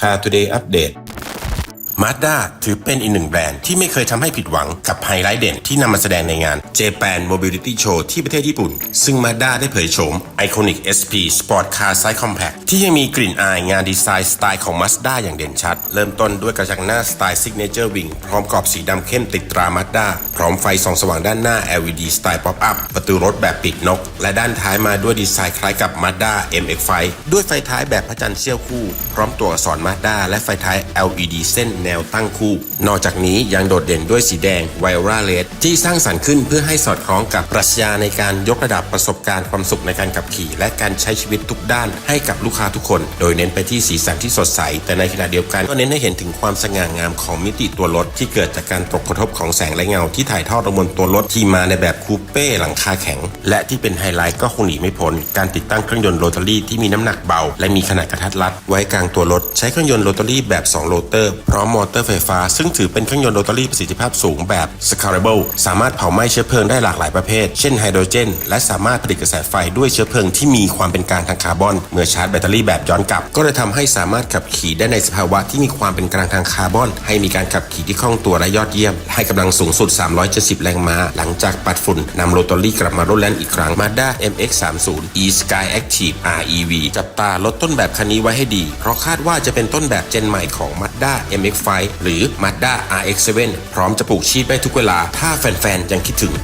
พา Today Update มาด้าถือเป็นอีกหนึ่งแบรนด์ที่ไม่เคยทำให้ผิดหวังกับไฮไลท์เด่นที่นำมาแสดงในงาน Japan Mobility Show ที่ประเทศญี่ปุ่น ซึ่งมาด้าได้เผยโฉม Iconic SP Sport Car Size Compact ที่ยังมีกลิ่นอายงานดีไซน์สไตล์ของ Mazda อย่างเด่นชัด เริ่มต้นด้วยกระจังหน้าสไตล์ Signature Wing พร้อมกรอบสีดำเข้มติดตรา Mazda พร้อมไฟส่องสว่างด้านหน้า LED สไตล์ Pop Up ประตูรถแบบปีกนก และด้านท้ายมาด้วยดีไซน์คล้ายกับ Mazda MX-5 ด้วยไฟท้ายแบบพระจันทร์เสี้ยวคู่ พร้อมตัวอักษร Mazda และไฟท้าย LED เส้นแนวตั้งคู่ นอกจากนี้ยังโดดเด่นด้วยสีแดง Viola Red ที่สร้างสรรค์ขึ้นเพื่อให้สอดคล้องกับปรัชญาในการยกระดับประสบการณ์ความสุขในการขับขี่ และการใช้ชีวิตทุกด้านให้กับลูกค้าทุกคน โดยเน้นไปที่สีสันที่สดใส แต่ในขณะเดียวกันก็เน้นให้เห็นถึงความสง่างามของมิติตัวรถที่เกิดจากการตกกระทบของแสงและเงาที่ถ่ายทอดลงบนตัวรถที่มาในแบบคูเป้หลังคาแข็ง และที่เป็นไฮไลท์ก็คงหนีไม่พ้นการติดตั้งเครื่องยนต์โรตารี่ที่มีน้ำหนักเบา และมีขนาดกระทัดรัดไว้กลางตัวรถใช้เครื่องยนต์โรตารี่แบบ 2 โรเตอร์พร้อมอเตอร์ไฟฟ้า ซึ่งถือเป็นเครื่องยนต์โรตารี่ประสิทธิภาพสูงแบบ Scalable สามารถเผาไหม้เชื้อเพลิงได้หลากหลายประเภท เช่นไฮโดรเจน และสามารถผลิตกระแสไฟด้วยเชื้อเพลิงที่มีความเป็นกลางทางคาร์บอน เมื่อชาร์จแบตเตอรี่แบบย้อนกลับ ก็เลยทำให้สามารถขับขี่ได้ในสภาวะที่มีความเป็นกลางทางคาร์บอน ให้มีการขับขี่ที่คล่องตัวและยอดเยี่ยม ให้กำลังสูงสุด 370 แรงม้า หลังจากปัดฝุ่นนำโรตารี่กลับมาโรดแล่นอีกครั้ง Mazda MX-30 e Sky Active REV จับตารถต้นแบบคันนี้ไว้ให้ดี เพราะคาดว่าจะเป็นต้นแบบเจนใหม่ของ Mazda MX-5 หรือ Mazda RX-7 พร้อมจะปลูกชีพได้ทุกเวลา ถ้าแฟนๆ ยังคิดถึง